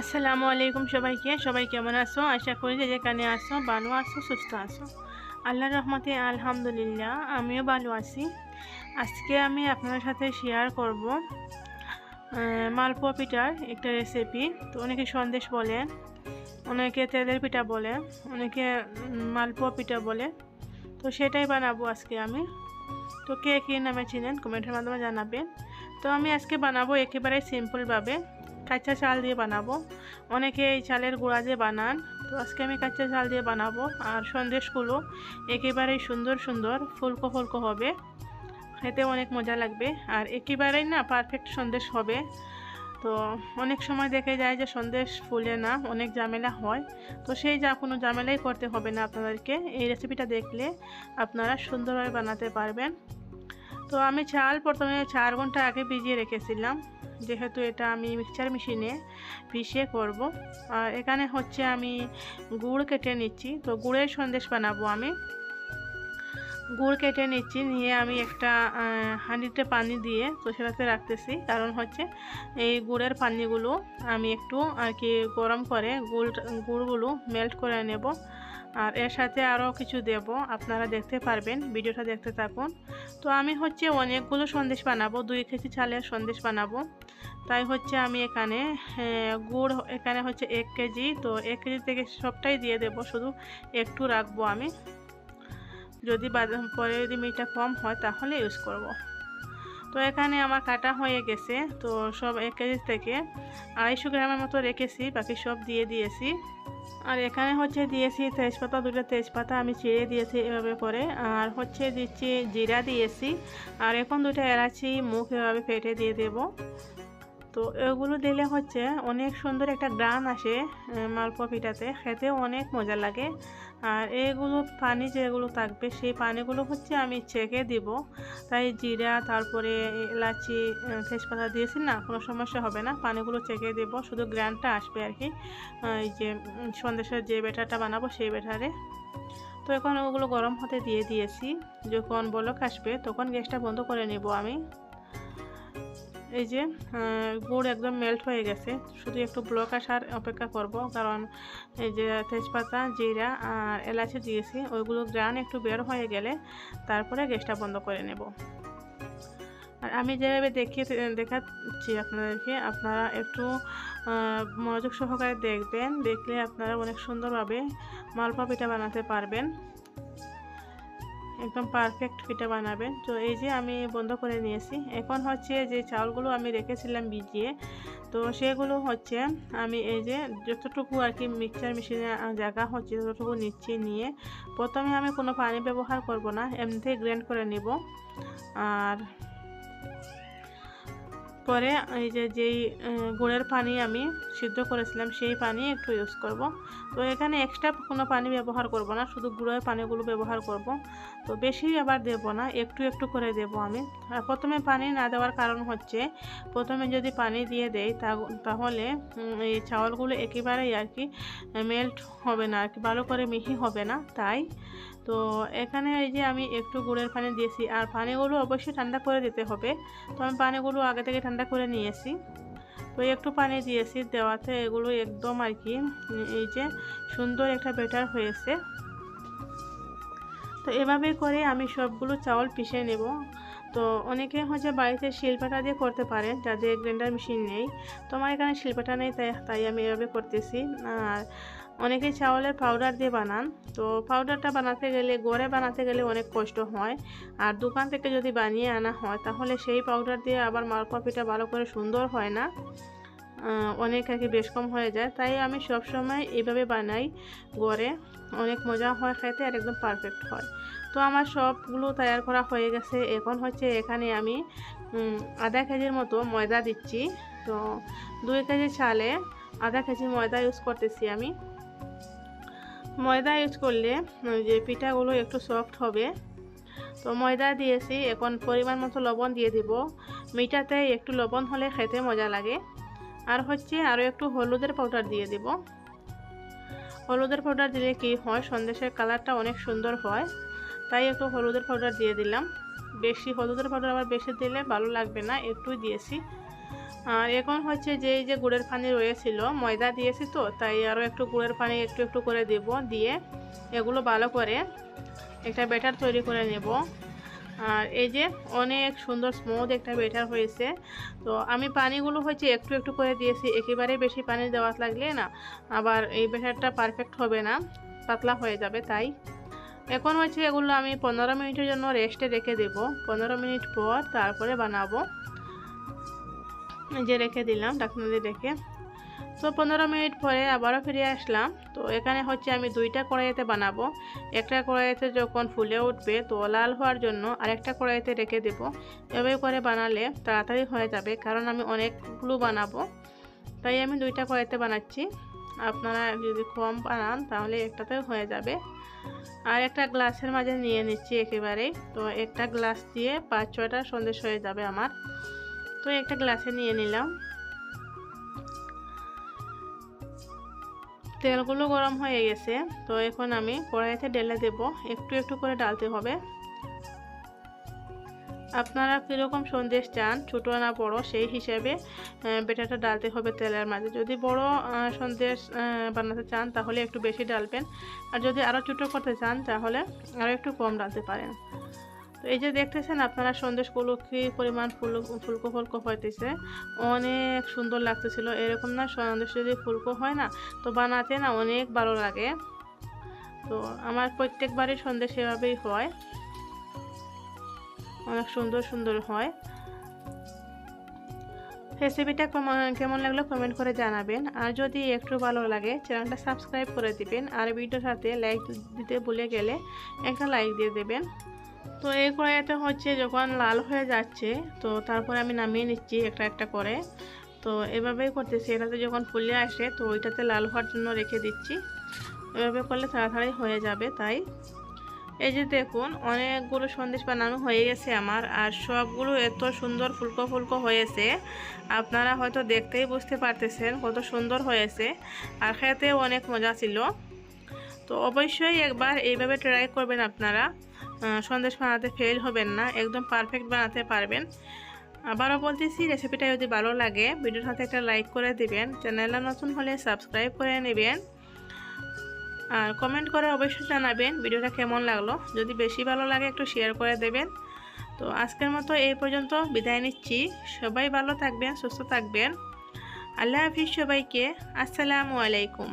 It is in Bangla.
আসসালামু আলাইকুম সবাইকে। সবাই কেমন আছো? আশা করি যে যেখানে আসো ভালো আছো, সুস্থ আছো। আল্লাহর রহমতে, আলহামদুলিল্লাহ, আমিও ভালো আছি। আজকে আমি আপনার সাথে শেয়ার করব মালপোয়া পিঠার একটা রেসিপি তো অনেকে সন্দেশ বলে, অনেকে তেলের পিঠা বলে, অনেকে মালপোয়া পিঠা বলে। তো সেটাই বানাবো আজকে আমি। তো কে কী নামে চিনেন কমেন্টের মাধ্যমে জানাবেন। তো আমি আজকে বানাবো একেবারে সিম্পলভাবে কাঁচা চাল দিয়ে বানাবো। অনেকে এই চালের গুঁড়া দিয়ে বানান। তো আজকে আমি কাঁচা চাল দিয়ে বানাবো। আর সন্দেশগুলো একেবারেই সুন্দর সুন্দর ফুলকো ফুলকো হবে। খেতে অনেক মজা লাগবে। আর একেবারেই না পারফেক্ট সন্দেশ হবে। তো অনেক সময় দেখে যায় যে সন্দেশ ফুলে না, অনেক ঝামেলা হয়। তো সেই যা কোনো ঝামেলাই করতে হবে না আপনাদেরকে। এই রেসিপিটা দেখলে আপনারা সুন্দরভাবে বানাতে পারবেন। তো আমি চাল প্রথমে চার ঘণ্টা আগে ভিজিয়ে রেখেছিলাম। যেহেতু এটা আমি মিক্সচার মেশিনে পিষে করব। আর এখানে হচ্ছে আমি গুড় কেটে নিচ্ছি। তো গুড়ের সন্দেশ বানাবো আমি। গুড় কেটে নিচ্ছি, নিয়ে আমি একটা হাঁড়িতে পানি দিয়ে তো সেটাতে রাখতেছি। কারণ হচ্ছে এই গুড়ের পানিগুলো আমি একটু আর কি গরম করে গুড়, গুড়গুলো মেল্ট করে নেব। আর এর সাথে আরও কিছু দেব, আপনারা দেখতে পারবেন, ভিডিওটা দেখতে থাকুন। তো আমি হচ্ছে অনেকগুলো সন্দেশ বানাবো, দুই কেজি চালের সন্দেশ বানাবো। তাই হচ্ছে আমি এখানে গুড়, এখানে হচ্ছে এক কেজি। তো এক কেজি থেকে সবটাই দিয়ে দেব, শুধু একটু রাখব আমি। যদি পরে যদি মিঠা কম হয়, তাহলে ইউজ করব। তো এখানে আমার কাটা হয়ে গেছে। তো সব এক কেজি থেকে আড়াইশো গ্রামের মতো রেখেছি বাকি সব দিয়ে দিয়েছি। আর এখানে হচ্ছে দিয়েছি তেজপাতা দুটো তেজপাতা আমি চিড়ে দিয়েছি এভাবে করে। আর হচ্ছে দিচ্ছি জিরা দিয়েছি। আর এখন দুটো এলাচি মুখ এভাবে ফেটে দিয়ে দেব। তো এগুলো দিলে হচ্ছে অনেক সুন্দর একটা গ্রান আসে আহ, মালপোয়া পিঠাতে। খেতেও অনেক মজা লাগে। আর এগুলো পানি যেগুলো থাকবে, সেই পানিগুলো হচ্ছে আমি ছেঁকে দিব। তাই জিরা, তারপরে এলাচি তেজপাতা দিয়েছি না, কোনো সমস্যা হবে না। পানিগুলো ছেঁকে দেব, শুধু গ্র্যান্ডটা আসবে আর কি। এই যে সন্দেশের যে ব্যাটারটা বানাবো সেই ব্যাটারে। তো এখন ওগুলো গরম হতে দিয়ে দিয়েছি। যখন বলক আসবে, তখন গ্যাসটা বন্ধ করে নেব আমি। এই যে গুড় একদম মেল্ট হয়ে গেছে। শুধু একটু ব্লক আসার অপেক্ষা করব, কারণ এই যে তেজপাতা, জিরা আর এলাচি দিয়েছি, ওইগুলো গ্রান একটু বের হয়ে গেলে তারপরে গ্যাসটা বন্ধ করে নেব। আর আমি যেভাবে দেখিয়ে দেখাচ্ছি আপনাদেরকে, আপনারা একটু মনোযোগ সহকারে দেখবেন, দেখলে আপনারা অনেক সুন্দরভাবে মালপা পিঠা বানাতে পারবেন। একদম পারফেক্ট পিঠা বানাবেন। তো এই যে আমি বন্ধ করে নিয়েছি। এখন হচ্ছে যে চাউলগুলো আমি রেখেছিলাম ভিজিয়ে, তো সেগুলো হচ্ছে আমি এই যে যতটুকু আর কি মিক্সচার মেশিনে জায়গা হচ্ছে ততটুকু নিচ্ছি নিয়ে, প্রথমে আমি কোনো পানি ব্যবহার করব না এমনিতেই গ্রাইন্ড করে নিব। আর পরে এই যে যেই গুড়ের পানি আমি সিদ্ধ করেছিলাম সেই পানি একটু ইউজ করব। তো এখানে এক্সট্রা কোনো পানি ব্যবহার করব না, শুধু গুঁড়োর পানিগুলো ব্যবহার করব। তো বেশি আবার দেব না, একটু একটু করে দেব আমি। আর প্রথমে পানি না দেওয়ার কারণ হচ্ছে, প্রথমে যদি পানি দিয়ে তা- তাহলে এই চাউলগুলো একেবারেই আর কি মেল্ট হবে না, আর কি, ভালো করে মিহি হবে না, তাই। তো এখানে এই যে আমি একটু গুড়ের পানি দিয়েছি, আর পানিগুলো অবশ্যই ঠান্ডা করে দিতে হবে। তো আমি পানিগুলো আগে থেকে ঠান্ডা করে নিয়েছি। তো একটু পানি দিয়েছি, দেওয়াতে এগুলো একদম আর কি, এই যে সুন্দর একটা বেটার হয়েছে। তো এভাবে করে আমি সবগুলো চাউল পিষে নেব। তো অনেকে হচ্ছে বাড়িতে শিলপাটা দিয়ে করতে পারেন যাদের গ্রাইন্ডার মেশিন নেই। তো আমার এখানে শিলপাটা নেই, তাই তাই আমি এভাবে করতেছি। আর অনেকে চাউলের পাউডার দিয়ে বানান। তো পাউডারটা বানাতে গেলে, গড়ে বানাতে গেলে অনেক কষ্ট হয়। আর দোকান থেকে যদি বানিয়ে আনা হয়, তাহলে সেই পাউডার দিয়ে আবার মালপোয়া পিঠা ভালো করে সুন্দর হয় না। অনেক আর কি বেশ কম হয়ে যায়। তাই আমি সব সময় এইভাবে বানাই গড়ে অনেক মজা হয় খেতে আর একদম পারফেক্ট হয়। তো আমার সবগুলো তৈয়ার করা হয়ে গেছে। এখন হচ্ছে এখানে আমি আধা কেজির মতো ময়দা দিচ্ছি। তো দুই কেজি চালে আধা কেজি ময়দা ইউজ করতেছি আমি। ময়দা ইউজ করলে যে পিঠাগুলো একটু সফট হবে। তো ময়দা দিয়েছি। এখন পরিমাণ মতো লবণ দিয়ে দিব। মিঠাতে একটু লবণ হলে খেতে মজা লাগে। আর হচ্ছে আরও একটু হলুদের পাউডার দিয়ে দিব। হলুদের পাউডার দিলে কি হয়, সন্দেশের কালারটা অনেক সুন্দর হয়, তাই একটু হলুদের পাউডার দিয়ে দিলাম। বেশি হলুদের পাউডার আবার বেশি দিলে ভালো লাগবে না একটুই দিয়েছি। আর এখন হচ্ছে যে, এই যে গুড়ের পানি রয়েছিল, ময়দা দিয়েছি তো, তাই আরও একটু গুড়ের পানি একটু একটু করে দেব, দিয়ে এগুলো ভালো করে একটা ব্যাটার তৈরি করে নেব। আর এই যে অনেক সুন্দর স্মুথ একটা বেটার হয়েছে। তো আমি পানিগুলো হচ্ছে একটু একটু করে দিয়েছি, একেবারে বেশি পানি দেওয়া লাগলে না আবার এই বেটারটা পারফেক্ট হবে না, পাতলা হয়ে যাবে তাই। এখন হচ্ছে এগুলো আমি পনেরো মিনিটের জন্য রেস্টে রেখে দেব। পনেরো মিনিট পর তারপরে বানাবো। যে রেখে দিলাম, ঢাকনা রেখে। তো পনেরো মিনিট পরে আবারও ফিরে আসলাম। তো এখানে হচ্ছে আমি দুইটা কড়াইতে বানাবো। একটা কড়াইতে যখন ফুলে উঠবে, তো লাল হওয়ার জন্য আরেকটা কড়াইতে রেখে দেব। এভাবে করে বানালে তাড়াতাড়ি হয়ে যাবে, কারণ আমি অনেকগুলো বানাবো। তাই আমি দুইটা কড়াইতে বানাচ্ছি। আপনারা যদি কম বানান, তাহলে একটাতে হয়ে যাবে। আর একটা গ্লাসের মাঝে নিয়ে নিচ্ছি একেবারেই। তো একটা গ্লাস দিয়ে পাঁচ ছয়টা সন্দেশ হয়ে যাবে আমার। তো একটা গ্লাসে নিয়ে নিলাম। তেলগুলো গরম হয়ে গেছে, তো এখন আমি কড়াইতে ঢেলে দেব। একটু একটু করে ডালতে হবে। আপনারা কীরকম সন্দেশ চান, ছোটো না বড়, সেই হিসাবে বেটাটা ডালতে হবে তেলের মাঝে। যদি বড় সন্দেশ বানাতে চান, তাহলে একটু বেশি ডালবেন। আর যদি আরও ছোটো করতে চান, তাহলে আরও একটু কম ডালতে পারেন। তো এই যে দেখতেছেন, আপনারা সন্দেশগুলো কী পরিমাণ ফুল, ফুলকো ফুলকো হইতেছে। অনেক সুন্দর লাগতেছিল। এরকম না, সন্দেশ যদি ফুলকো হয় না, তো বানাতে না অনেক ভালো লাগে। তো আমার প্রত্যেকবারই সন্দেশ এভাবেই হয়। অনেক সুন্দর সুন্দর হয়। রেসিপিটা কেমন লাগল কমেন্ট করে জানাবেন। আর যদি একটু ভালো লাগে, চ্যানেলটা সাবস্ক্রাইব করে দিবেন। আর ভিডিওর সাথে লাইক দিতে ভুলে গেলে একটা লাইক দিয়ে দেবেন। তো এই কড়াইতে হচ্ছে যখন লাল হয়ে যাচ্ছে, তো তারপরে আমি নামিয়ে নিচ্ছি একটা একটা করে। তো এভাবেই করতেছি, এটাতে যখন ফুলে আসে, তো ওইটাতে লাল হওয়ার জন্য রেখে দিচ্ছি। এভাবে করলে তাড়াতাড়ি হয়ে যাবে তাই। এই যে দেখুন, অনেকগুলো সন্দেশ বানানো হয়ে গেছে আমার, আর সবগুলো এত সুন্দর ফুলকো ফুলকো হয়েছে। আপনারা হয়তো দেখতেই বুঝতে পারতেছেন কত সুন্দর হয়েছে, আর খেতেও অনেক মজা ছিল। তো অবশ্যই একবার এইভাবে ট্রাই করবেন আপনারা। সন্দেশ বানাতে ফেল হবেন না, একদম পারফেক্ট বানাতে পারবেন। আবারও বলতেছি রেসিপিটা যদি ভালো লাগে, ভিডিওর সাথে একটা লাইক করে দিবেন চ্যানেলটা নতুন হলে সাবস্ক্রাইব করে নেবেন। আর কমেন্ট করে অবশ্যই জানাবেন ভিডিওটা কেমন লাগল। যদি বেশি ভালো লাগে, একটু শেয়ার করে দেবেন। তো আজকের মতো এই পর্যন্ত বিদায় নিচ্ছি। সবাই ভালো থাকবেন, সুস্থ থাকবেন। আল্লাহ হাফিজ সবাইকে। আসসালামু আলাইকুম।